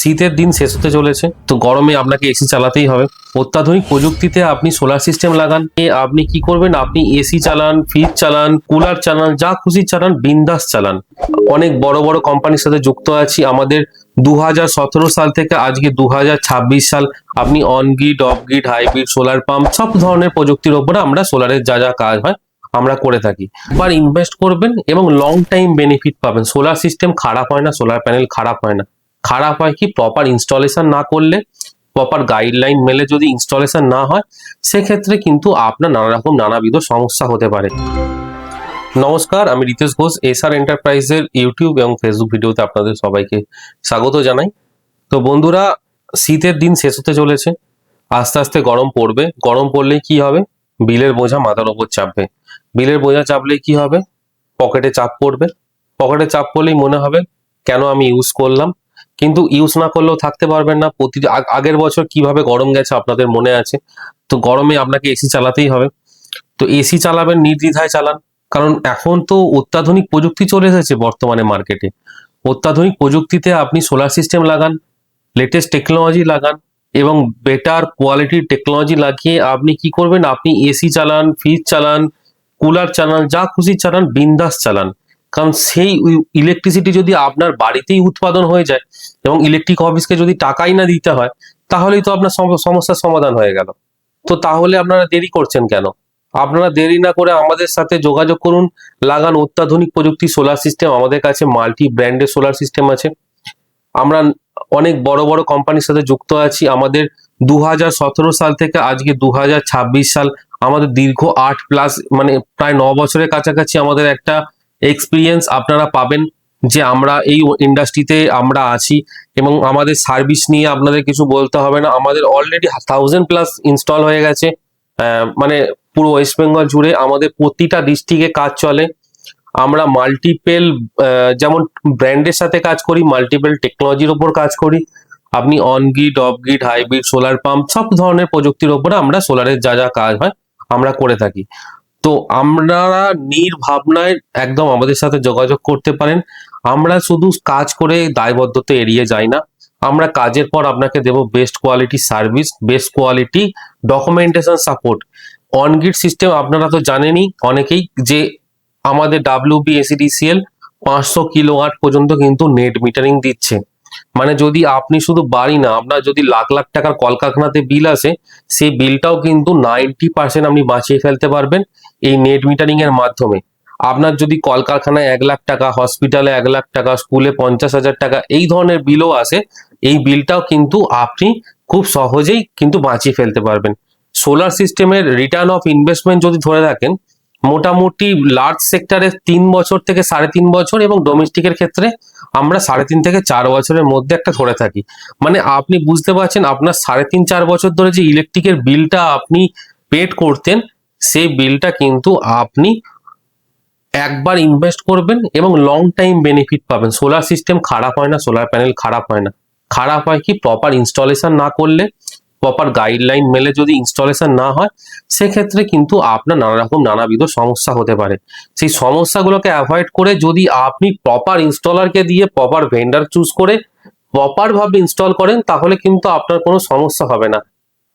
শীতের দিন শেষ হতে চলেছে। তো গরমে আপনাকে এসি চালাতেই হবে। অত্যাধুনিক প্রযুক্তিতে আপনি সোলার সিস্টেম লাগান। আপনি কি করবেন? আপনি এসি চালান ফ্রিজ চালান কুলার চালান, যা খুশি চালান, বিন্দাস চালান। অনেক বড় বড় কোম্পানির সাথে যুক্ত আছি। আমাদের দু হাজার সতেরো সাল থেকে আজকে দু হাজার ছাব্বিশ সাল আপনি on grid off grid hybrid solar pump সব ধরনের প্রযুক্তির ওপরে আমরা সোলারের যা যা কাজ হয়, আমরা করে থাকি। এবার ইনভেস্ট করবেন এবং লং টাইম বেনিফিট পাবেন। সোলার সিস্টেম খারাপ হয় না সোলার প্যানেল খারাপ হয় না। খারাপ হয় কি? প্রপার ইনস্টলেশন না করলে প্রপার গাইডলাইন মেলে যদি ইনস্টলেশন না হয়, সেক্ষেত্রে কিন্তু আপনার নানা রকম নানাবিধ সমস্যা হতে পারে। নমস্কার, আমি রিতেশ ঘোষ, এসআর এন্টারপ্রাইজের ইউটিউব এবং ফেসবুক ভিডিওতে আপনাদের সবাইকে স্বাগত জানাই। তো বন্ধুরা, শীতের দিন শেষ হতে চলেছে। আস্তে আস্তে গরম পড়বে। গরম পড়লেই কি হবে? বিলের বোঝা মাথার ওপর চাপবে। বিলের বোঝা চাপলে কি হবে? পকেটে চাপ পড়বে। পকেটে চাপ পড়লেই মনে হবে, কেন আমি ইউজ করলাম? কিন্তু ইউজ না করলেও থাকতে পারবেন না। প্রতি আগের বছর কীভাবে গরম গেছে আপনাদের মনে আছে? তো গরমে আপনাকে এসি চালাতেই হবে। তো এসি চালাবেন, নির্দ্বিধায় চালান। কারণ এখন তো অত্যাধুনিক প্রযুক্তি চলে এসেছে বর্তমানে মার্কেটে অত্যাধুনিক প্রযুক্তিতে আপনি সোলার সিস্টেম লাগান লেটেস্ট টেকনোলজি লাগান এবং বেটার কোয়ালিটির টেকনোলজি লাগিয়ে আপনি কি করবেন? আপনি এসি চালান ফ্রিজ চালান কুলার চালান, যা খুশি চালান, বিন্দাস চালান। কারণ সেই ইলেকট্রিসিটি যদি আপনার বাড়িতেই উৎপাদন হয়ে যায় এবং ইলেকট্রিক অফিসকে যদি টাকাই না দিতে হয়, তাহলেই তো আপনার সম- সমস্যার সমাধান হয়ে গেল। তো তাহলে আপনারা দেরি করছেন কেন? আপনারা দেরি না করে আমাদের সাথে যোগাযোগ করুন, লাগান অত্যাধুনিক প্রযুক্তি সোলার সিস্টেম আমাদের কাছে মাল্টি ব্র্যান্ডের সোলার সিস্টেম আছে। আমরা অনেক বড় বড় কোম্পানির সাথে যুক্ত আছি। আমাদের দু হাজার সতেরো সাল থেকে আজকে দু হাজার ছাব্বিশ সাল আমাদের দীর্ঘ আট প্লাস মানে প্রায় ন বছরের কাছাকাছি আমাদের একটা এক্সপিরিয়েন্স আপনারা পাবেন যে আমরা এই ইন্ডাস্ট্রিতে আমরা আছি এবং আমাদের সার্ভিস নিয়ে আপনাদের কিছু বলতে হবে না। আমাদের অলরেডি থাউজেন্ড প্লাস ইনস্টল হয়ে গেছে। মানে পুরো ওয়েস্ট বেঙ্গল জুড়ে আমাদের প্রতিটা ডিস্ট্রিক্টে কাজ চলে। আমরা মাল্টিপেল যেমন ব্র্যান্ডের সাথে কাজ করি মাল্টিপেল টেকনোলজির ওপর কাজ করি। আপনি on grid off grid hybrid solar pump সব ধরনের প্রযুক্তির ওপরে আমরা সোলারের যা যা কাজ হয় আমরা করে থাকি। তো আপনারা নির্ভাবনায় একদম আমাদের সাথে যোগাযোগ করতে পারেন। আমরা শুধু কাজ করে দায়বদ্ধতা এড়িয়ে যাই না। আমরা কাজের পর আপনাকে দেব best quality service best quality documentation support on grid system আপনারা তো জানেনই অনেকেই যে আমাদের ডাব্লিউ বি এসিডিসিএল পাঁচশো কিলোওয়াট পর্যন্ত কিন্তু নেট মিটারিং দিচ্ছে। মানে যদি আপনি শুধু বাড়ি না, আপনার যদি লাখ লাখ টাকার কলকারখানাতে বিল আসে, সেই বিলটাও কিন্তু নাইনটি পার্সেন্ট আপনি বাঁচিয়ে ফেলতে পারবেন। এই নেট মিটারিং এর মাধ্যমে। আপনার যদি কলকারখানায় এক লাখ টাকা হসপিটালে এক লাখ টাকা স্কুলে পঞ্চাশ হাজার টাকা, এই ধরনের বিলও আসে, এই বিলটাও কিন্তু আপনি খুব সহজেই কিন্তু বাঁচিয়ে ফেলতে পারবেন। সোলার সিস্টেমের রিটার্ন অফ ইনভেস্টমেন্ট যদি ধরে রাখেন, মোটামুটি লার্জ সেক্টরে তিন বছর থেকে সাড়ে তিন বছর এবং ডোমেস্টিকের ক্ষেত্রে আমরা সাড়ে তিন থেকে চার বছরের মধ্যে একটা ধরে থাকি। মানে আপনি বুঝতে পারছেন, আপনার সাড়ে তিন, চার বছর ধরে যে ইলেকট্রিকের বিলটা আপনি পেড করতেন সেই বিলটা কিন্তু আপনি একবার ইনভেস্ট করবেন এবং লং টাইম বেনিফিট পাবেন। সোলার সিস্টেম খারাপ হয় না সোলার প্যানেল খারাপ হয় না। খারাপ হয় কি? প্রপার ইনস্টলেশন না করলে প্রপার গাইডলাইন মেলে যদি ইনস্টলেশন না হয়, সেক্ষেত্রে কিন্তু আপনার নানা রকম নানাবিধ সমস্যা হতে পারে। সেই সমস্যাগুলোকে অ্যাভয়েড করে যদি আপনি প্রপার ইনস্টলারকে দিয়ে প্রপার ভেন্ডার চুজ করে প্রপার ভাবে ইনস্টল করেন, তাহলে কিন্তু আপনার কোনো সমস্যা হবে না।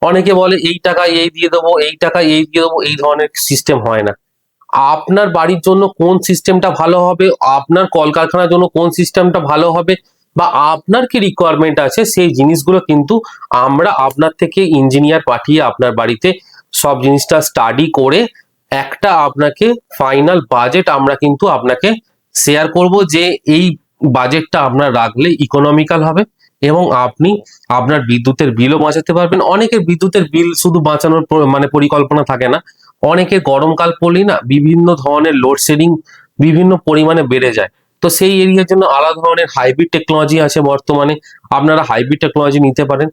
অনেকে বলে এই টাকায় এই দিয়ে দেবো, এই টাকায় এই দিয়ে দেবো, এই ধরনের সিস্টেম হয় না। আপনার বাড়ির জন্য কোন সিস্টেমটা ভালো হবে, আপনার কলকারখানার জন্য কোন সিস্টেমটা ভালো হবে, বা আপনার কি রিকোয়ারমেন্ট আছে, সেই জিনিসগুলো কিন্তু আমরা আপনার থেকে ইঞ্জিনিয়ার পাঠিয়ে আপনার বাড়িতে সব জিনিসটা স্টাডি করে একটা আপনাকে ফাইনাল বাজেট আমরা কিন্তু আপনাকে শেয়ার করব যে এই বাজেটটা আপনার রাখলে ইকোনমিক্যাল হবে। এবং আপনি আপনার বিদ্যুতের বিলও বাঁচাতে পারবেন। অনেকের বিদ্যুতের বিল শুধু বাঁচানোর মানে পরিকল্পনা থাকে না। অনেকে গরমকাল পড়লেই না বিভিন্ন ধরনের লোডশেডিং বিভিন্ন পরিমাণে বেড়ে যায়। তো সেই এরিয়ার জন্য আলাদা ধরনের হাইব্রিড টেকনোলজি আছে বর্তমানে। আপনারা হাইব্রিড টেকনোলজি নিতে পারেন।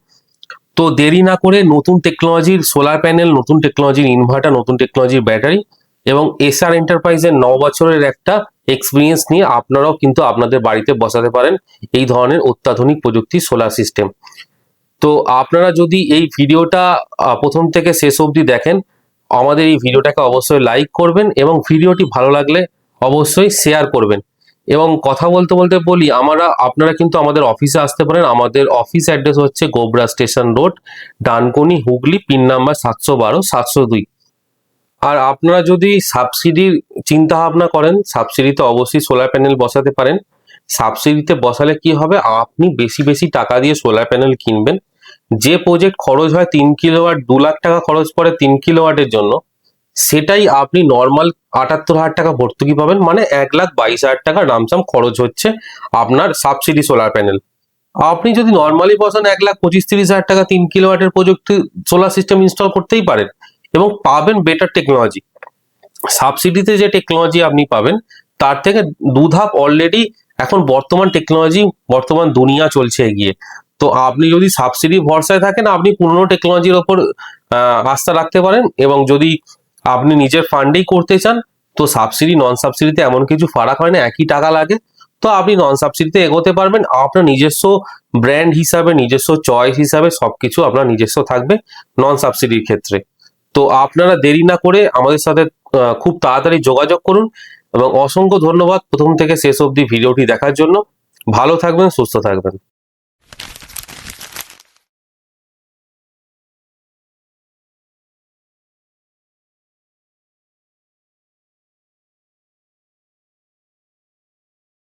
তো দেরি না করে নতুন টেকনোলজির সোলার প্যানেল নতুন টেকনোলজির ইনভার্টার নতুন টেকনোলজির ব্যাটারি এবং এসআর এন্টারপ্রাইজের ন বছরের একটা এক্সপিরিয়েন্স নিয়ে আপনারাও কিন্তু আপনাদের বাড়িতে বসাতে পারেন এই ধরনের অত্যাধুনিক প্রযুক্তি সোলার সিস্টেম তো আপনারা যদি এই ভিডিওটা প্রথম থেকে শেষ অবধি দেখেন, আমাদের এই ভিডিওটাকে অবশ্যই লাইক করবেন এবং ভিডিওটি ভালো লাগলে অবশ্যই শেয়ার করবেন। এবং কথা বলতে বলতে বলি, আমরা, আপনারা কিন্তু আমাদের অফিসে আসতে পারেন। আমাদের অফিস অ্যাড্রেস হচ্ছে Gobra station road Dankuni Hooghly pin number সাতশো বারো, সাতশো দুই। আর আপনারা যদি সাবসিডির চিন্তা ভাবনা করেন সাবসিডিতে অবশ্যই সোলার প্যানেল বসাতে পারেন। সাবসিডিতে বসালে কি হবে? আপনি বেশি বেশি টাকা দিয়ে সোলার প্যানেল কিনবেন। যে প্রজেক্ট খরচ হয় তিন কিলোওয়াট দু লাখ টাকা খরচ পড়ে তিন কিলোওয়াটের জন্য, সেটাই আপনি নর্মাল আটাত্তর হাজার টাকা ভর্তুকি পাবেন। মানে এক লাখ বাইশ হাজার টাকা রামসাম খরচ হচ্ছে আপনার সাবসিডি সোলার প্যানেল আপনি যদি নর্মালি বসান এক লাখ পঁচিশ তিরিশ হাজার টাকা তিন কিলোওয়াটের প্রযুক্তি সোলার সিস্টেম ইনস্টল করতেই পারেন এবং পাবেন বেটার টেকনোলজি সাবসিডিতে যে টেকনোলজি আপনি পাবেন, তার থেকে দু ধাপ অলরেডি এখন বর্তমান টেকনোলজি বর্তমান দুনিয়া চলছে এগিয়ে। তো আপনি যদি সাবসিডি ভরসায় থাকেন, আপনি পুরনো টেকনোলজির ওপর আস্থা রাখতে পারেন এবং যদি আপনি নিজের ফান্ডেই করতে চান, তো সাবসিডি নন সাবসিডিতে এমন কিছু ফারাক হয় না, একই টাকা লাগে। তো আপনি নন সাবসিডিতে এগোতে পারবেন, আপনার নিজস্ব ব্র্যান্ড হিসাবে, নিজস্ব চয়েস হিসাবে সবকিছু আপনার নিজস্ব থাকবে নন সাবসিডির ক্ষেত্রে। তো আপনারা দেরি না করে আমাদের সাথে খুব তাড়াতাড়ি যোগাযোগ করুন এবং অসংখ্য ধন্যবাদ প্রথম থেকে শেষ অবধি ভিডিওটি দেখার জন্য। ভালো থাকবেন, সুস্থ থাকবেন।